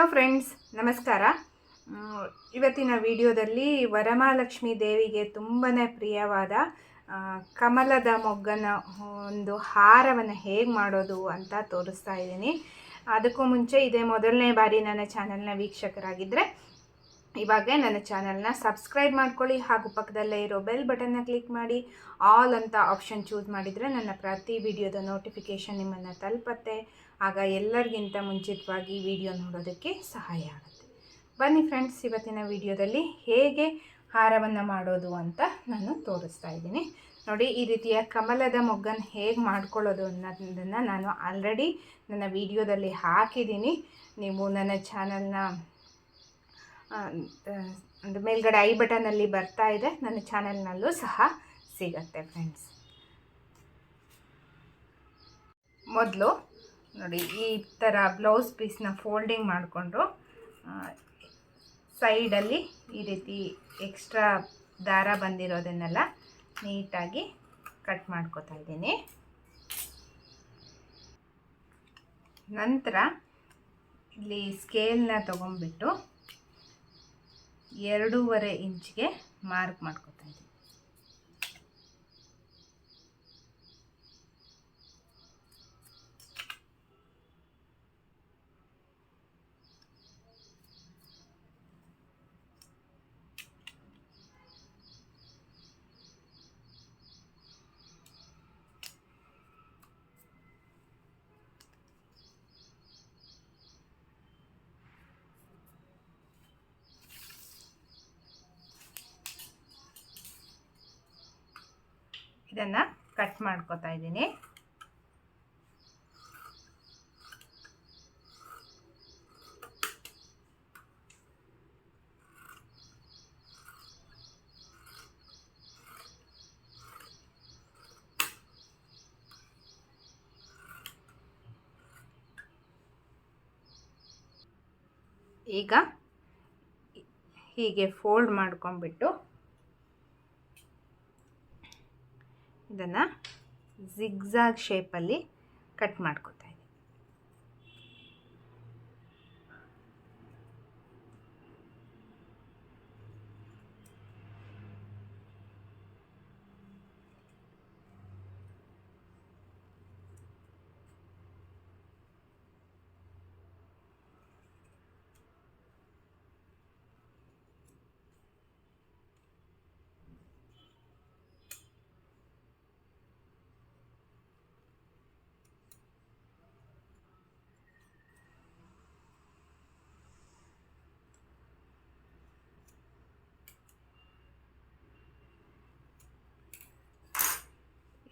Hello friends, ನಮಸ್ಕಾರ. ಇವತ್ತಿನ ವಿಡಿಯೋದಲ್ಲಿ ವರಮಹಾಲಕ್ಷ್ಮಿ ದೇವಿಗೆ ತುಂಬಾ ಪ್ರಿಯವಾದ ಕಮಲದ ಮೊಗ್ಗನ ಒಂದು ಹಾರವನ್ನು ಹೇಗೆ ಮಾಡೋದು ಅಂತ ತೋರಿಸ್ತಾ ಇದ್ದೀನಿ. ಅದಕ್ಕೂ ಮುಂಚೆ ಇದೇ ಮೊದಲನೇ ಬಾರಿ ನನ್ನ ಚಾನಲ್ನ ವೀಕ್ಷಕರಾಗಿದ್ದರೆ ಇವಾಗ ನನ್ನ ಚಾನಲ್ನ ಸಬ್ಸ್ಕ್ರೈಬ್ ಮಾಡ್ಕೊಳ್ಳಿ ಹಾಗೂ ಪಕ್ಕದಲ್ಲೇ ಇರೋ ಬೆಲ್ ಬಟನ್ನ ಕ್ಲಿಕ್ ಮಾಡಿ. ಆಲ್ ಅಂತ ಆಪ್ಷನ್ ಚೂಸ್ ಮಾಡಿದರೆ ನನ್ನ ಪ್ರತಿ ವಿಡಿಯೋದ ನೋಟಿಫಿಕೇಷನ್ ನಿಮ್ಮನ್ನು ತಲುಪತ್ತೆ. ಆಗ ಎಲ್ಲರಿಗಿಂತ ಮುಂಚಿತವಾಗಿ ವಿಡಿಯೋ ನೋಡೋದಕ್ಕೆ ಸಹಾಯ ಆಗುತ್ತೆ. ಬನ್ನಿ ಫ್ರೆಂಡ್ಸ್ ಇವತ್ತಿನ ವಿಡಿಯೋದಲ್ಲಿ ಹೇಗೆ ಹಾರವನ್ನು ಮಾಡೋದು ಅಂತ ನಾನು ತೋರಿಸ್ತಾ ಇದ್ದೀನಿ. ನೋಡಿ, ಈ ರೀತಿಯ ಕಮಲದ ಮೊಗ್ಗನ್ನು ಹೇಗೆ ಮಾಡ್ಕೊಳ್ಳೋದು ಅನ್ನೋದನ್ನು ನಾನು ಆಲ್ರೆಡಿ ನನ್ನ ವಿಡಿಯೋದಲ್ಲಿ ಹಾಕಿದ್ದೀನಿ. ನೀವು ನನ್ನ ಚಾನಲ್ನ ಒಂದು ಮೇಲ್ಗಡೆ ಐ ಬಟನಲ್ಲಿ ಬರ್ತಾ ಇದೆ. ನನ್ನ ಚಾನಲ್ನಲ್ಲೂ ಸಹ ಸಿಗತ್ತೆ ಫ್ರೆಂಡ್ಸ್ ಮೊದಲು ನೋಡಿ, ಈ ಥರ ಬ್ಲೌಸ್ ಪೀಸ್ನ ಫೋಲ್ಡಿಂಗ್ ಮಾಡಿಕೊಂಡು ಸೈಡಲ್ಲಿ ಈ ರೀತಿ ಎಕ್ಸ್ಟ್ರಾ ದಾರ ಬಂದಿರೋದನ್ನೆಲ್ಲ ನೀಟಾಗಿ ಕಟ್ ಮಾಡ್ಕೋತಾ ಇದ್ದೀನಿ. ನಂತರ ಇಲ್ಲಿ ಸ್ಕೇಲ್ನ ತೊಗೊಂಡ್ಬಿಟ್ಟು ಎರಡೂವರೆ ಇಂಚ್ಗೆ ಮಾರ್ಕ್ ಮಾಡ್ಕೋತಾ ಇದ್ದೀನಿ. ಇದನ್ನು ಕಟ್ ಮಾಡ್ಕೋತಾ ಇದ್ದೀನಿ. ಈಗ ಹೀಗೆ ಫೋಲ್ಡ್ ಮಾಡ್ಕೊಂಡ್ಬಿಟ್ಟು ಇದನ್ನು ಝಿಗ್ಝಾಗ್ ಶೇಪಲ್ಲಿ ಕಟ್ ಮಾಡ್ಕೊತಾ ಇದ್ದೀನಿ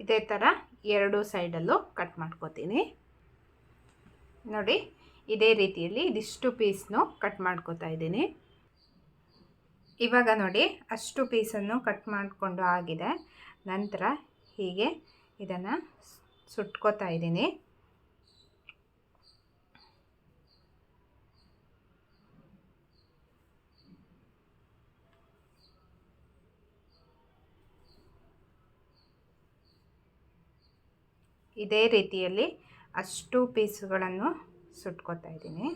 ಇದೇ ಥರ ಎರಡು ಸೈಡಲ್ಲೂ ಕಟ್ ಮಾಡ್ಕೋತೀನಿ. ನೋಡಿ, ಇದೇ ರೀತಿಯಲ್ಲಿ ಇದಿಷ್ಟು ಪೀಸ್ನು ಕಟ್ ಮಾಡ್ಕೋತಾ ಇದ್ದೀನಿ. ಇವಾಗ ನೋಡಿ, ಅಷ್ಟು ಪೀಸನ್ನು ಕಟ್ ಮಾಡಿಕೊಂಡು ಆಗಿದೆ. ನಂತರ ಹೀಗೆ ಇದನ್ನು ಸುಟ್ಕೋತಾ ಇದ್ದೀನಿ. ಇದೇ ರೀತಿಯಲ್ಲಿ ಅಷ್ಟು ಪೀಸುಗಳನ್ನು ಸುಟ್ಕೋತಾ ಇದ್ದೀನಿ.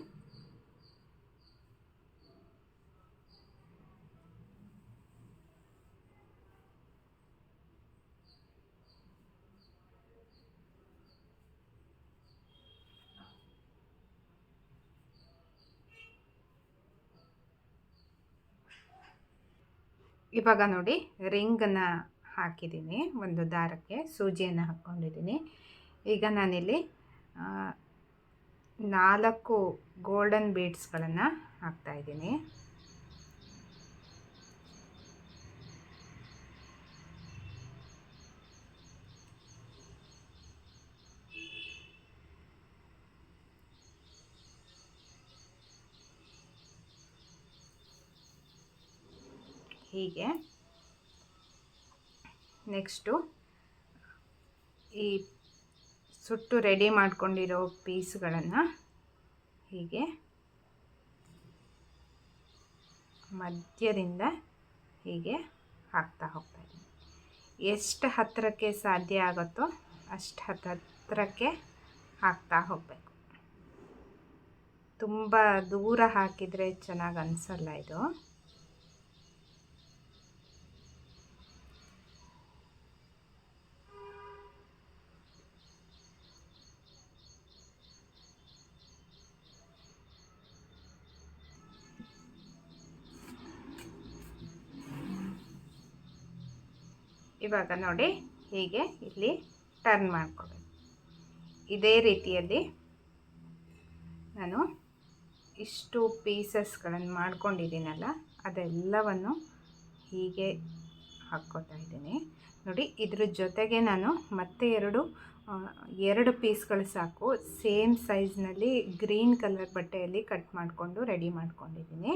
ಇವಾಗ ನೋಡಿ ರಿಂಗನ್ನು ಹಾಕಿದ್ದೀನಿ. ಒಂದು ದಾರಕ್ಕೆ ಸೂಜಿಯನ್ನು ಹಾಕ್ಕೊಂಡಿದ್ದೀನಿ. ಈಗ ನಾನಿಲ್ಲಿ ನಾಲ್ಕು ಗೋಲ್ಡನ್ ಬೀಡ್ಸ್ಗಳನ್ನು ಹಾಕ್ತಾಯಿದ್ದೀನಿ ಹೀಗೆ. ನೆಕ್ಸ್ಟು ಈ ಸುಟ್ಟು ರೆಡಿ ಮಾಡ್ಕೊಂಡಿರೋ ಪೀಸ್ಗಳನ್ನು ಹೀಗೆ ಮಧ್ಯದಿಂದ ಹೀಗೆ ಹಾಕ್ತಾ ಹೋಗ್ತಾ ಇದ್ದೀನಿ. ಎಷ್ಟು ಹತ್ತಿರಕ್ಕೆ ಸಾಧ್ಯ ಆಗುತ್ತೋ ಅಷ್ಟು ಹತ್ತು ಹತ್ತಿರಕ್ಕೆ ಹಾಕ್ತಾ ಹೋಗಬೇಕು. ತುಂಬ ದೂರ ಹಾಕಿದರೆ ಚೆನ್ನಾಗಿ ಅನಿಸಲ್ಲ ಇದು. ಇವಾಗ ನೋಡಿ ಹೀಗೆ ಇಲ್ಲಿ ಟರ್ನ್ ಮಾಡ್ಕೊಬೇಕು. ಇದೇ ರೀತಿಯಲ್ಲಿ ನಾನು ಇಷ್ಟು ಪೀಸಸ್ಗಳನ್ನು ಮಾಡ್ಕೊಂಡಿದ್ದೀನಲ್ಲ, ಅದೆಲ್ಲವನ್ನು ಹೀಗೆ ಹಾಕ್ಕೋತಾ ಇದ್ದೀನಿ. ನೋಡಿ, ಇದ್ರ ಜೊತೆಗೆ ನಾನು ಮತ್ತೆ ಎರಡು ಎರಡು ಪೀಸ್ಗಳು ಸಾಕು. ಸೇಮ್ ಸೈಜ್ನಲ್ಲಿ ಗ್ರೀನ್ ಕಲರ್ ಬಟ್ಟೆಯಲ್ಲಿ ಕಟ್ ಮಾಡಿಕೊಂಡು ರೆಡಿ ಮಾಡ್ಕೊಂಡಿದ್ದೀನಿ.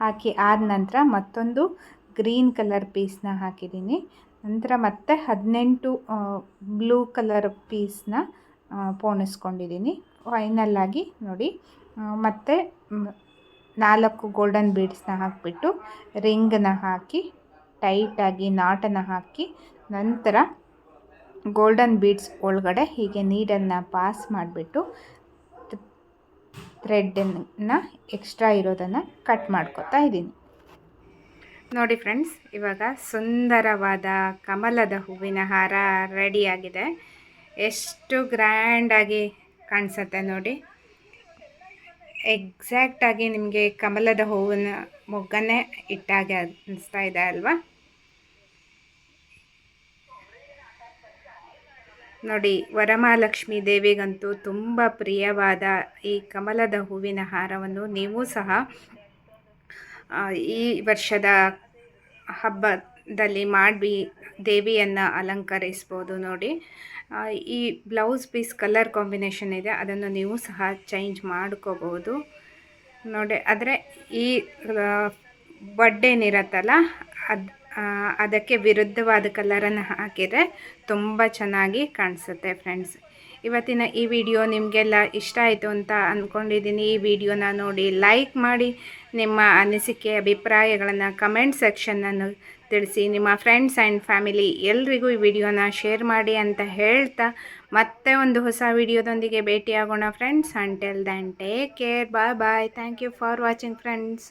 ಹಾಕಿ ಆದ ನಂತರ ಮತ್ತೊಂದು ಗ್ರೀನ್ ಕಲರ್ ಪೀಸ್ನ ಹಾಕಿದ್ದೀನಿ. ನಂತರ ಮತ್ತೆ ಹದಿನೆಂಟು ಬ್ಲೂ ಕಲರ್ ಪೀಸ್ನ ಪೋಣಿಸ್ಕೊಂಡಿದ್ದೀನಿ. ಫೈನಲ್ ಆಗಿ ನೋಡಿ ಮತ್ತೆ ನಾಲ್ಕು ಗೋಲ್ಡನ್ ಬೀಡ್ಸ್ನ ಹಾಕಿಬಿಟ್ಟು ರಿಂಗನ್ನ ಹಾಕಿ ಟೈಟಾಗಿ ನಾಟನ್ನು ಹಾಕಿ, ನಂತರ ಗೋಲ್ಡನ್ ಬೀಡ್ಸ್ ಒಳಗಡೆ ಹೀಗೆ ನೀರನ್ನು ಪಾಸ್ ಮಾಡಿಬಿಟ್ಟು ಥ್ರೆಡನ್ನು ಎಕ್ಸ್ಟ್ರಾ ಇರೋದನ್ನು ಕಟ್ ಮಾಡ್ಕೊತಾ ಇದ್ದೀನಿ. ನೋಡಿ ಫ್ರೆಂಡ್ಸ್, ಇವಾಗ ಸುಂದರವಾದ ಕಮಲದ ಹೂವಿನ ಹಾರ ರೆಡಿಯಾಗಿದೆ. ಎಷ್ಟು ಗ್ರ್ಯಾಂಡಾಗಿ ಕಾಣಿಸುತ್ತೆ ನೋಡಿ. ಎಕ್ಸಾಕ್ಟಾಗಿ ನಿಮಗೆ ಕಮಲದ ಹೂವಿನ ಮೊಗ್ಗನ್ನೇ ಇಟ್ಟಾಗೆ ಅನಿಸ್ತಾ ಇದೆ ಅಲ್ವಾ? ನೋಡಿ, ವರಮಹಾಲಕ್ಷ್ಮಿ ದೇವಿಗಂತೂ ತುಂಬ ಪ್ರಿಯವಾದ ಈ ಕಮಲದ ಹೂವಿನ ಹಾರವನ್ನು ನೀವು ಸಹ ಈ ವರ್ಷದ ಹಬ್ಬದಲ್ಲಿ ಮಾಡಿ ದೇವಿಯನ್ನು ಅಲಂಕರಿಸ್ಬೋದು ನೋಡಿ. ಈ ಬ್ಲೌಸ್ ಪೀಸ್ ಕಲರ್ ಕಾಂಬಿನೇಷನ್ ಇದೆ, ಅದನ್ನು ನೀವು ಸಹ ಚೇಂಜ್ ಮಾಡ್ಕೋಬೋದು. ನೋಡಿ, ಆದರೆ ಈ ಬಡ್ಡೇನಿರತ್ತಲ್ಲ ಅದು ಅದಕ್ಕೆ ವಿರುದ್ಧವಾದ ಕಲರನ್ನು ಹಾಕಿದರೆ ತುಂಬ ಚೆನ್ನಾಗಿ ಕಾಣಿಸುತ್ತೆ ಫ್ರೆಂಡ್ಸ್. ಇವತ್ತಿನ ಈ ವಿಡಿಯೋ ನಿಮಗೆಲ್ಲ ಇಷ್ಟ ಆಯಿತು ಅಂತ ಅಂದ್ಕೊಂಡಿದ್ದೀನಿ ಈ ವಿಡಿಯೋನ ನೋಡಿ ಲೈಕ್ ಮಾಡಿ, ನಿಮ್ಮ ಅನಿಸಿಕೆ, ಅಭಿಪ್ರಾಯಗಳನ್ನು ಕಮೆಂಟ್ ಸೆಕ್ಷನ್ನನ್ನು ತಿಳಿಸಿ. ನಿಮ್ಮ ಫ್ರೆಂಡ್ಸ್ ಆ್ಯಂಡ್ ಫ್ಯಾಮಿಲಿ ಎಲ್ರಿಗೂ ಈ ವಿಡಿಯೋನ ಶೇರ್ ಮಾಡಿ ಅಂತ ಹೇಳ್ತಾ ಮತ್ತೆ ಒಂದು ಹೊಸ ವಿಡಿಯೋದೊಂದಿಗೆ ಭೇಟಿಯಾಗೋಣ friends until then take care bye bye thank you for watching friends